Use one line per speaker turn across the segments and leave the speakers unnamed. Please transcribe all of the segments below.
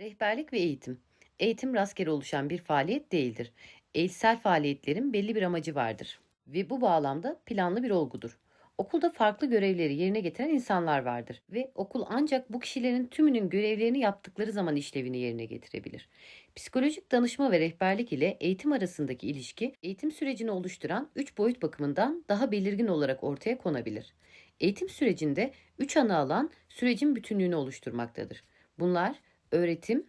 Rehberlik ve eğitim. Eğitim rastgele oluşan bir faaliyet değildir. Eğitsel faaliyetlerin belli bir amacı vardır ve bu bağlamda planlı bir olgudur. Okulda farklı görevleri yerine getiren insanlar vardır ve okul ancak bu kişilerin tümünün görevlerini yaptıkları zaman işlevini yerine getirebilir. Psikolojik danışma ve rehberlik ile eğitim arasındaki ilişki, eğitim sürecini oluşturan üç boyut bakımından daha belirgin olarak ortaya konabilir. Eğitim sürecinde üç ana alan sürecin bütünlüğünü oluşturmaktadır. Bunlar öğretim,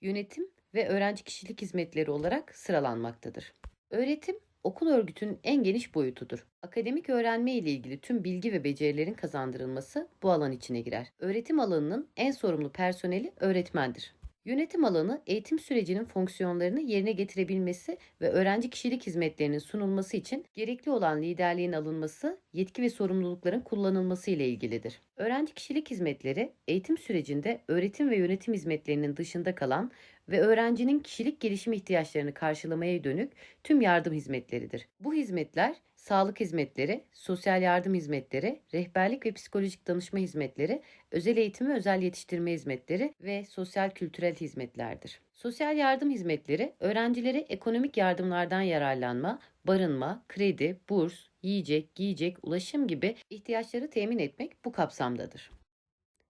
yönetim ve öğrenci kişilik hizmetleri olarak sıralanmaktadır. Öğretim, okul örgütünün en geniş boyutudur. Akademik öğrenme ile ilgili tüm bilgi ve becerilerin kazandırılması bu alan içine girer. Öğretim alanının en sorumlu personeli öğretmendir. Yönetim alanı eğitim sürecinin fonksiyonlarını yerine getirebilmesi ve öğrenci kişilik hizmetlerinin sunulması için gerekli olan liderliğin alınması, yetki ve sorumlulukların kullanılması ile ilgilidir. Öğrenci kişilik hizmetleri eğitim sürecinde öğretim ve yönetim hizmetlerinin dışında kalan ve öğrencinin kişilik gelişim ihtiyaçlarını karşılamaya dönük tüm yardım hizmetleridir. Bu hizmetler sağlık hizmetleri, sosyal yardım hizmetleri, rehberlik ve psikolojik danışma hizmetleri, özel eğitim ve özel yetiştirme hizmetleri ve sosyal kültürel hizmetlerdir. Sosyal yardım hizmetleri öğrencilere ekonomik yardımlardan yararlanma, barınma, kredi, burs, yiyecek, giyecek, ulaşım gibi ihtiyaçları temin etmek bu kapsamdadır.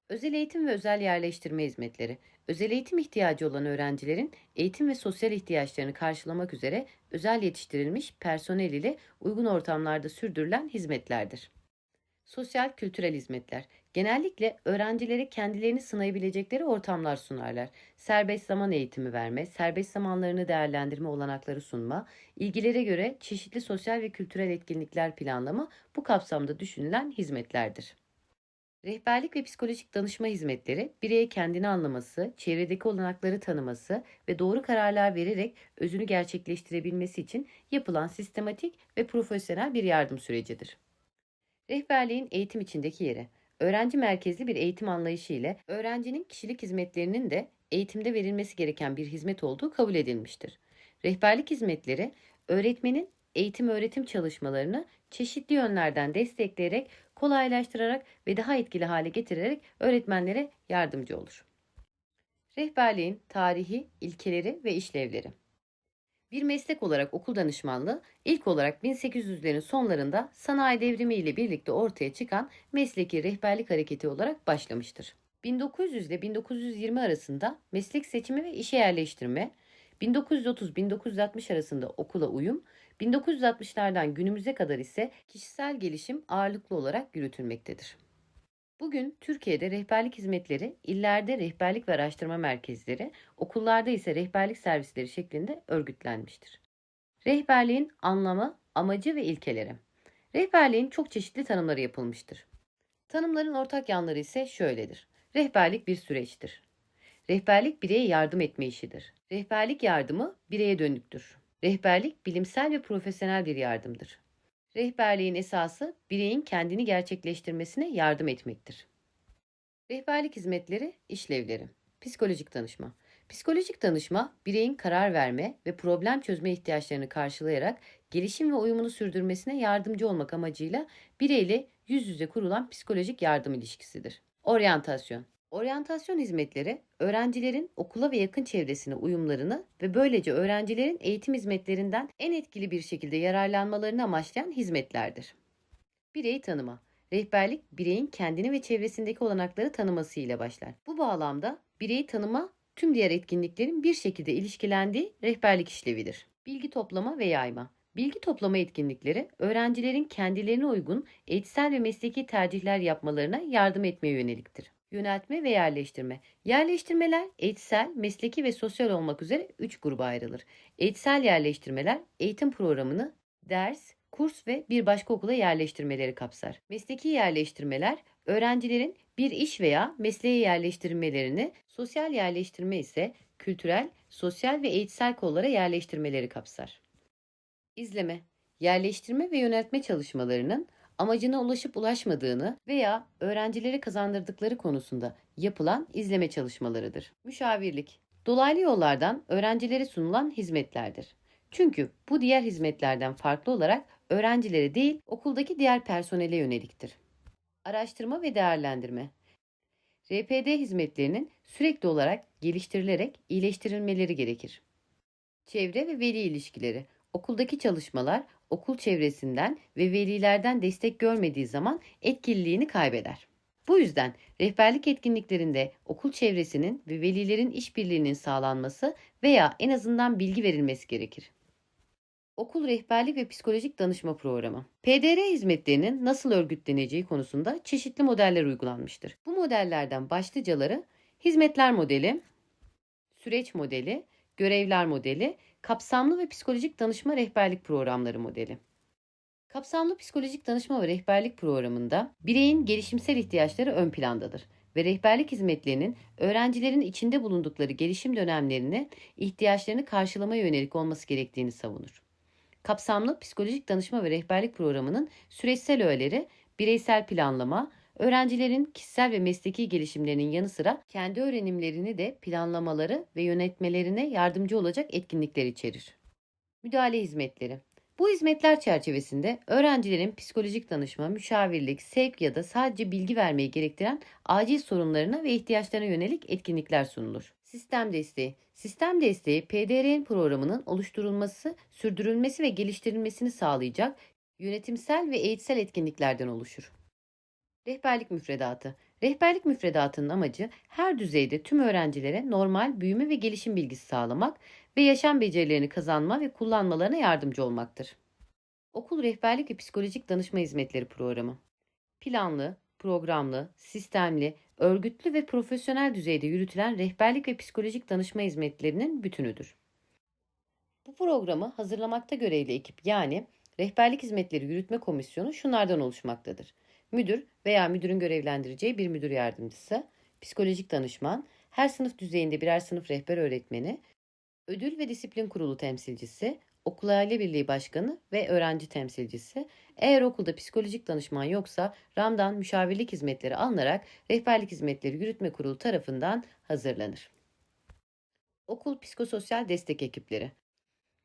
Özel eğitim ve özel yerleştirme hizmetleri. Özel eğitim ihtiyacı olan öğrencilerin eğitim ve sosyal ihtiyaçlarını karşılamak üzere özel yetiştirilmiş personel ile uygun ortamlarda sürdürülen hizmetlerdir. Sosyal kültürel hizmetler. Genellikle öğrencilere kendilerini sınayabilecekleri ortamlar sunarlar. Serbest zaman eğitimi verme, serbest zamanlarını değerlendirme olanakları sunma, ilgilere göre çeşitli sosyal ve kültürel etkinlikler planlama bu kapsamda düşünülen hizmetlerdir. Rehberlik ve psikolojik danışma hizmetleri, bireye kendini anlaması, çevredeki olanakları tanıması ve doğru kararlar vererek özünü gerçekleştirebilmesi için yapılan sistematik ve profesyonel bir yardım sürecidir. Rehberliğin eğitim içindeki yeri. Öğrenci merkezli bir eğitim anlayışı ile öğrencinin kişilik hizmetlerinin de eğitimde verilmesi gereken bir hizmet olduğu kabul edilmiştir. Rehberlik hizmetleri öğretmenin eğitim öğretim çalışmalarını çeşitli yönlerden destekleyerek, kolaylaştırarak ve daha etkili hale getirerek öğretmenlere yardımcı olur. Rehberliğin tarihi, ilkeleri ve işlevleri. Bir meslek olarak okul danışmanlığı ilk olarak 1800'lerin sonlarında sanayi devrimi ile birlikte ortaya çıkan mesleki rehberlik hareketi olarak başlamıştır. 1900 ile 1920 arasında meslek seçimi ve işe yerleştirme, 1930-1960 arasında okula uyum, 1960'lardan günümüze kadar ise kişisel gelişim ağırlıklı olarak yürütülmektedir. Bugün Türkiye'de rehberlik hizmetleri, illerde rehberlik ve araştırma merkezleri, okullarda ise rehberlik servisleri şeklinde örgütlenmiştir. Rehberliğin anlamı, amacı ve ilkeleri. Rehberliğin çok çeşitli tanımları yapılmıştır. Tanımların ortak yanları ise şöyledir. Rehberlik bir süreçtir. Rehberlik bireye yardım etme işidir. Rehberlik yardımı bireye dönüktür. Rehberlik bilimsel ve profesyonel bir yardımdır. Rehberliğin esası bireyin kendini gerçekleştirmesine yardım etmektir. Rehberlik hizmetleri, işlevleri. Psikolojik danışma. Psikolojik danışma, bireyin karar verme ve problem çözme ihtiyaçlarını karşılayarak gelişim ve uyumunu sürdürmesine yardımcı olmak amacıyla bireyle yüz yüze kurulan psikolojik yardım ilişkisidir. Oryantasyon. Oryantasyon hizmetleri, öğrencilerin okula ve yakın çevresine uyumlarını ve böylece öğrencilerin eğitim hizmetlerinden en etkili bir şekilde yararlanmalarını amaçlayan hizmetlerdir. Birey tanıma. Rehberlik, bireyin kendini ve çevresindeki olanakları tanıması ile başlar. Bu bağlamda bireyi tanıma, tüm diğer etkinliklerin bir şekilde ilişkilendiği rehberlik işlevidir. Bilgi toplama ve yayma. Bilgi toplama etkinlikleri, öğrencilerin kendilerine uygun eğitsel ve mesleki tercihler yapmalarına yardım etmeye yöneliktir. Yöneltme ve yerleştirme. Yerleştirmeler eğitsel, mesleki ve sosyal olmak üzere 3 gruba ayrılır. Eğitsel yerleştirmeler eğitim programını ders, kurs ve bir başka okula yerleştirmeleri kapsar. Mesleki yerleştirmeler öğrencilerin bir iş veya mesleğe yerleştirmelerini, sosyal yerleştirme ise kültürel, sosyal ve eğitsel kollara yerleştirmeleri kapsar. İzleme, yerleştirme ve yöneltme çalışmalarının amacına ulaşıp ulaşmadığını veya öğrencilere kazandırdıkları konusunda yapılan izleme çalışmalarıdır. Müşavirlik, dolaylı yollardan öğrencilere sunulan hizmetlerdir. Çünkü bu diğer hizmetlerden farklı olarak öğrencilere değil okuldaki diğer personele yöneliktir. Araştırma ve değerlendirme. RPD hizmetlerinin sürekli olarak geliştirilerek iyileştirilmeleri gerekir. Çevre ve veli ilişkileri. Okuldaki çalışmalar okul çevresinden ve velilerden destek görmediği zaman etkililiğini kaybeder. Bu yüzden rehberlik etkinliklerinde okul çevresinin ve velilerin işbirliğinin sağlanması veya en azından bilgi verilmesi gerekir. Okul rehberlik ve psikolojik danışma programı. PDR hizmetlerinin nasıl örgütleneceği konusunda çeşitli modeller uygulanmıştır. Bu modellerden başlıcaları hizmetler modeli, süreç modeli, görevler modeli, kapsamlı ve psikolojik danışma rehberlik programları modeli. Kapsamlı psikolojik danışma ve rehberlik programında bireyin gelişimsel ihtiyaçları ön plandadır ve rehberlik hizmetlerinin öğrencilerin içinde bulundukları gelişim dönemlerini ihtiyaçlarını karşılamaya yönelik olması gerektiğini savunur. Kapsamlı psikolojik danışma ve rehberlik programının süreçsel öğeleri, bireysel planlama, öğrencilerin kişisel ve mesleki gelişimlerinin yanı sıra kendi öğrenimlerini de planlamaları ve yönetmelerine yardımcı olacak etkinlikler içerir. Müdahale hizmetleri bu hizmetler çerçevesinde öğrencilerin psikolojik danışma, müşavirlik, sevk ya da sadece bilgi vermeyi gerektiren acil sorunlarına ve ihtiyaçlarına yönelik etkinlikler sunulur. Sistem desteği. Sistem desteği PDRN programının oluşturulması, sürdürülmesi ve geliştirilmesini sağlayacak yönetimsel ve eğitsel etkinliklerden oluşur. Rehberlik müfredatı. Rehberlik müfredatının amacı her düzeyde tüm öğrencilere normal büyüme ve gelişim bilgisi sağlamak ve yaşam becerilerini kazanma ve kullanmalarına yardımcı olmaktır. Okul Rehberlik ve Psikolojik Danışma Hizmetleri Programı Planlı, programlı, sistemli, örgütlü ve profesyonel düzeyde yürütülen rehberlik ve psikolojik danışma hizmetlerinin bütünüdür. Bu programı hazırlamakta görevli ekip yani Rehberlik Hizmetleri Yürütme Komisyonu şunlardan oluşmaktadır. Müdür veya müdürün görevlendireceği bir müdür yardımcısı, psikolojik danışman, her sınıf düzeyinde birer sınıf rehber öğretmeni, ödül ve disiplin kurulu temsilcisi, okul aile birliği başkanı ve öğrenci temsilcisi. Eğer okulda psikolojik danışman yoksa RAM'dan müşavirlik hizmetleri alınarak rehberlik hizmetleri yürütme kurulu tarafından hazırlanır. Okul psikososyal destek ekipleri.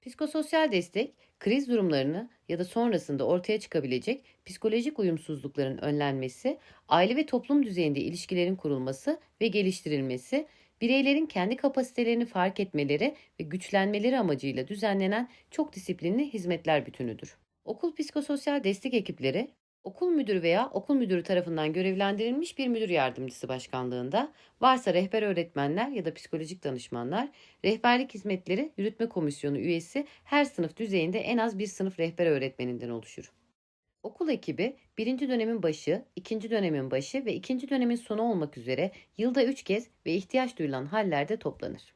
Psikososyal destek, kriz durumlarını ya da sonrasında ortaya çıkabilecek psikolojik uyumsuzlukların önlenmesi, aile ve toplum düzeyinde ilişkilerin kurulması ve geliştirilmesi, bireylerin kendi kapasitelerini fark etmeleri ve güçlenmeleri amacıyla düzenlenen çok disiplinli hizmetler bütünüdür. Okul psikososyal destek ekipleri okul müdürü veya okul müdürü tarafından görevlendirilmiş bir müdür yardımcısı başkanlığında, varsa rehber öğretmenler ya da psikolojik danışmanlar, rehberlik hizmetleri yürütme komisyonu üyesi her sınıf düzeyinde en az bir sınıf rehber öğretmeninden oluşur. Okul ekibi birinci dönemin başı, ikinci dönemin başı ve ikinci dönemin sonu olmak üzere yılda üç kez ve ihtiyaç duyulan hallerde toplanır.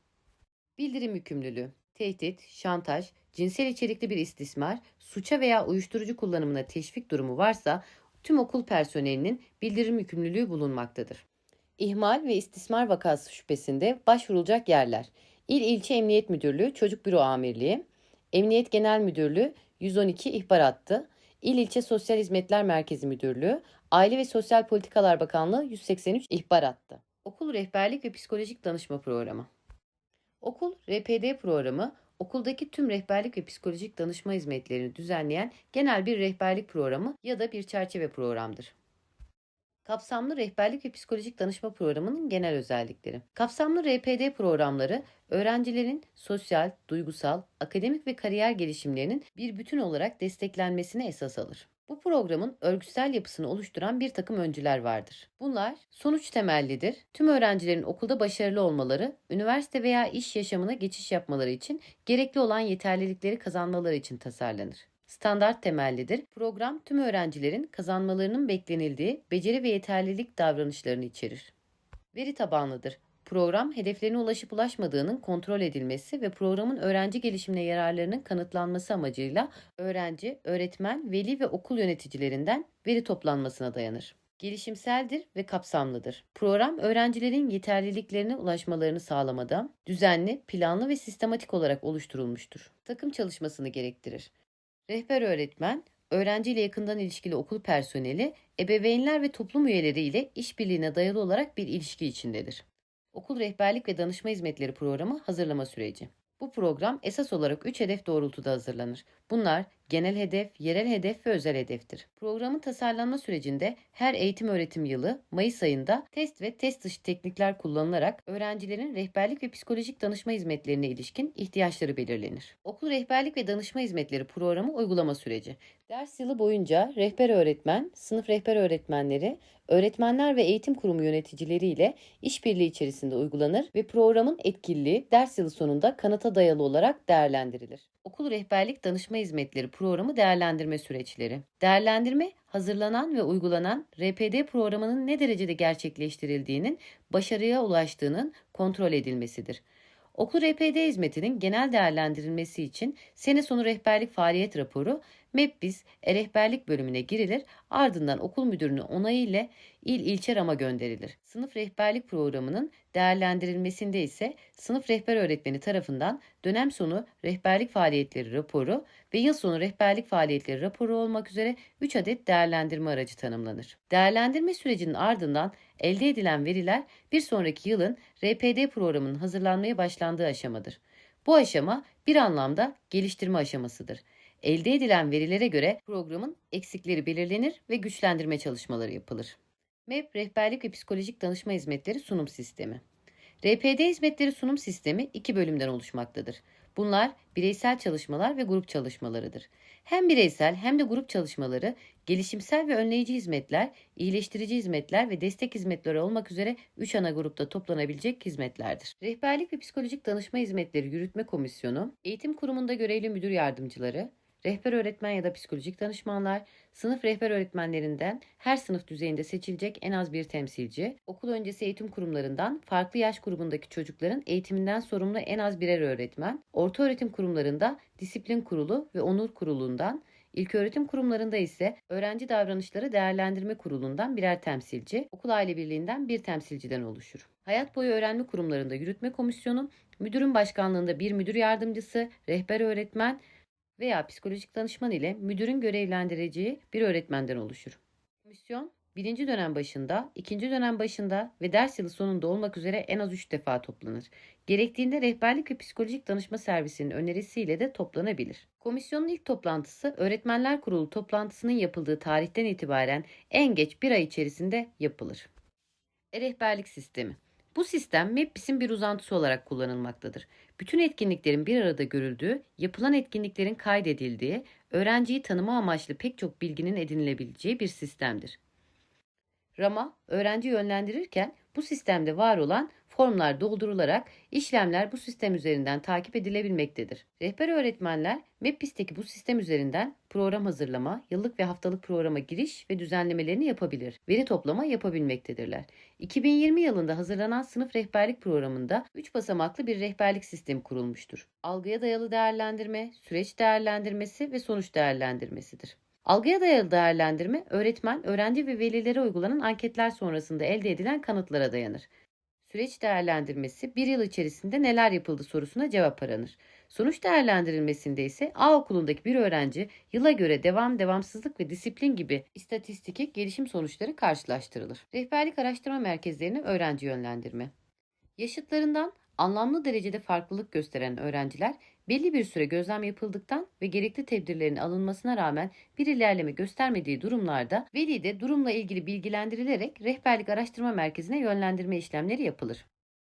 Bildirim yükümlülüğü, tehdit, şantaj, cinsel içerikli bir istismar, suça veya uyuşturucu kullanımına teşvik durumu varsa tüm okul personelinin bildirim yükümlülüğü bulunmaktadır. İhmal ve istismar vakası şüphesinde başvurulacak yerler. İl İlçe Emniyet Müdürlüğü Çocuk Büro Amirliği, Emniyet Genel Müdürlüğü 112 ihbar hattı, İl İlçe Sosyal Hizmetler Merkezi Müdürlüğü, Aile ve Sosyal Politikalar Bakanlığı 183 ihbar hattı. Okul Rehberlik ve Psikolojik Danışma Programı Okul RPD programı okuldaki tüm rehberlik ve psikolojik danışma hizmetlerini düzenleyen genel bir rehberlik programı ya da bir çerçeve programdır. Kapsamlı rehberlik ve psikolojik danışma programının genel özellikleri. Kapsamlı RPD programları öğrencilerin sosyal, duygusal, akademik ve kariyer gelişimlerinin bir bütün olarak desteklenmesine esas alır. Bu programın örgütsel yapısını oluşturan bir takım öncüler vardır. Bunlar sonuç temellidir. Tüm öğrencilerin okulda başarılı olmaları, üniversite veya iş yaşamına geçiş yapmaları için gerekli olan yeterlilikleri kazanmaları için tasarlanır. Standart temellidir. Program tüm öğrencilerin kazanmalarının beklenildiği beceri ve yeterlilik davranışlarını içerir. Veri tabanlıdır. Program hedeflerine ulaşıp ulaşmadığının kontrol edilmesi ve programın öğrenci gelişimine yararlarının kanıtlanması amacıyla öğrenci, öğretmen, veli ve okul yöneticilerinden veri toplanmasına dayanır. Gelişimseldir ve kapsamlıdır. Program öğrencilerin yeterliliklerine ulaşmalarını sağlamada düzenli, planlı ve sistematik olarak oluşturulmuştur. Takım çalışmasını gerektirir. Rehber öğretmen, öğrenciyle yakından ilişkili okul personeli, ebeveynler ve toplum üyeleri ile işbirliğine dayalı olarak bir ilişki içindedir. Okul Rehberlik ve Danışma Hizmetleri Programı hazırlama süreci. Bu program esas olarak 3 hedef doğrultuda hazırlanır. Bunlar genel hedef, yerel hedef ve özel hedeftir. Programın tasarlanma sürecinde her eğitim öğretim yılı Mayıs ayında test ve test dışı teknikler kullanılarak öğrencilerin rehberlik ve psikolojik danışma hizmetlerine ilişkin ihtiyaçları belirlenir. Okul rehberlik ve danışma hizmetleri programı uygulama süreci. Ders yılı boyunca rehber öğretmen, sınıf rehber öğretmenleri, öğretmenler ve eğitim kurumu yöneticileri ile işbirliği içerisinde uygulanır ve programın etkililiği ders yılı sonunda kanıta dayalı olarak değerlendirilir. Okul rehberlik danışma hizmetleri programı değerlendirme süreçleri. Değerlendirme hazırlanan ve uygulanan RPD programının ne derecede gerçekleştirildiğinin, başarıya ulaştığının kontrol edilmesidir. Okul RPD hizmetinin genel değerlendirilmesi için sene sonu rehberlik faaliyet raporu MEPBIS e-rehberlik bölümüne girilir ardından okul müdürünün onayı ile il ilçe rama gönderilir. Sınıf rehberlik programının değerlendirilmesinde ise sınıf rehber öğretmeni tarafından dönem sonu rehberlik faaliyetleri raporu ve yıl sonu rehberlik faaliyetleri raporu olmak üzere 3 adet değerlendirme aracı tanımlanır. Değerlendirme sürecinin ardından elde edilen veriler bir sonraki yılın RPD programının hazırlanmaya başlandığı aşamadır. Bu aşama bir anlamda geliştirme aşamasıdır. Elde edilen verilere göre programın eksikleri belirlenir ve güçlendirme çalışmaları yapılır. MEP Rehberlik ve Psikolojik Danışma Hizmetleri Sunum Sistemi RPD hizmetleri sunum sistemi iki bölümden oluşmaktadır. Bunlar bireysel çalışmalar ve grup çalışmalarıdır. Hem bireysel hem de grup çalışmaları gelişimsel ve önleyici hizmetler, iyileştirici hizmetler ve destek hizmetleri olmak üzere 3 ana grupta toplanabilecek hizmetlerdir. Rehberlik ve Psikolojik Danışma Hizmetleri Yürütme Komisyonu, eğitim kurumunda görevli müdür yardımcıları, rehber öğretmen ya da psikolojik danışmanlar, sınıf rehber öğretmenlerinden her sınıf düzeyinde seçilecek en az bir temsilci, okul öncesi eğitim kurumlarından farklı yaş grubundaki çocukların eğitiminden sorumlu en az birer öğretmen, orta öğretim kurumlarında disiplin kurulu ve onur kurulundan, İlköğretim kurumlarında ise öğrenci davranışları değerlendirme kurulundan birer temsilci, okul aile birliğinden bir temsilciden oluşur. Hayat boyu öğrenme kurumlarında yürütme komisyonu, müdürün başkanlığında bir müdür yardımcısı, rehber öğretmen, veya psikolojik danışman ile müdürün görevlendireceği bir öğretmenden oluşur. Komisyon birinci dönem başında, ikinci dönem başında ve ders yılı sonunda olmak üzere en az 3 defa toplanır. Gerektiğinde rehberlik ve psikolojik danışma servisinin önerisiyle de toplanabilir. Komisyonun ilk toplantısı Öğretmenler Kurulu toplantısının yapıldığı tarihten itibaren en geç bir ay içerisinde yapılır. E-rehberlik sistemi bu sistem MEPBIS'in bir uzantısı olarak kullanılmaktadır. Bütün etkinliklerin bir arada görüldüğü, yapılan etkinliklerin kaydedildiği, öğrenciyi tanıma amaçlı pek çok bilginin edinilebileceği bir sistemdir. Rama, öğrenci yönlendirirken bu sistemde var olan formlar doldurularak işlemler bu sistem üzerinden takip edilebilmektedir. Rehber öğretmenler MEPBIS'teki bu sistem üzerinden program hazırlama, yıllık ve haftalık programa giriş ve düzenlemelerini yapabilir. Veri toplama yapabilmektedirler. 2020 yılında hazırlanan sınıf rehberlik programında 3 basamaklı bir rehberlik sistemi kurulmuştur. Algıya dayalı değerlendirme, süreç değerlendirmesi ve sonuç değerlendirmesidir. Algıya dayalı değerlendirme, öğretmen, öğrenci ve velilere uygulanan anketler sonrasında elde edilen kanıtlara dayanır. Süreç değerlendirmesi bir yıl içerisinde neler yapıldı sorusuna cevap aranır. Sonuç değerlendirilmesinde ise A okulundaki bir öğrenci yıla göre devam, devamsızlık ve disiplin gibi istatistik gelişim sonuçları karşılaştırılır. Rehberlik araştırma merkezlerine öğrenci yönlendirme. Yaşıtlarından anlamlı derecede farklılık gösteren öğrenciler belli bir süre gözlem yapıldıktan ve gerekli tedbirlerin alınmasına rağmen bir ilerleme göstermediği durumlarda veli de durumla ilgili bilgilendirilerek rehberlik araştırma merkezine yönlendirme işlemleri yapılır.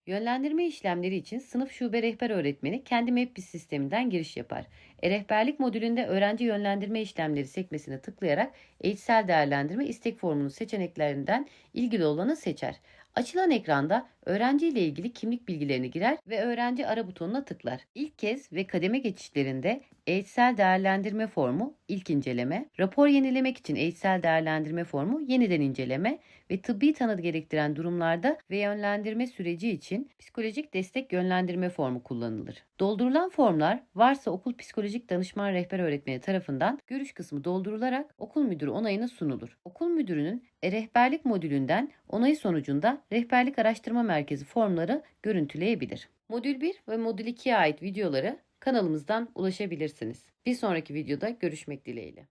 Yönlendirme işlemleri için sınıf şube rehber öğretmeni kendi MEPBIS sisteminden giriş yapar. E-rehberlik modülünde öğrenci yönlendirme işlemleri sekmesine tıklayarak eğitsel değerlendirme istek formunun seçeneklerinden ilgili olanı seçer. Açılan ekranda öğrenci ile ilgili kimlik bilgilerini girer ve öğrenci ara butonuna tıklar. İlk kez ve kademe geçişlerinde eğitsel değerlendirme formu ilk inceleme, rapor yenilemek için eğitsel değerlendirme formu yeniden inceleme ve tıbbi tanı gerektiren durumlarda ve yönlendirme süreci için psikolojik destek yönlendirme formu kullanılır. Doldurulan formlar varsa okul psikolojik danışman rehber öğretmeni tarafından görüş kısmı doldurularak okul müdürü onayına sunulur. Okul müdürünün e-rehberlik modülünden onayı sonucunda rehberlik araştırma merkezi formları görüntüleyebilir. Modül 1 ve Modül 2'ye ait videoları kanalımızdan ulaşabilirsiniz. Bir sonraki videoda görüşmek dileğiyle.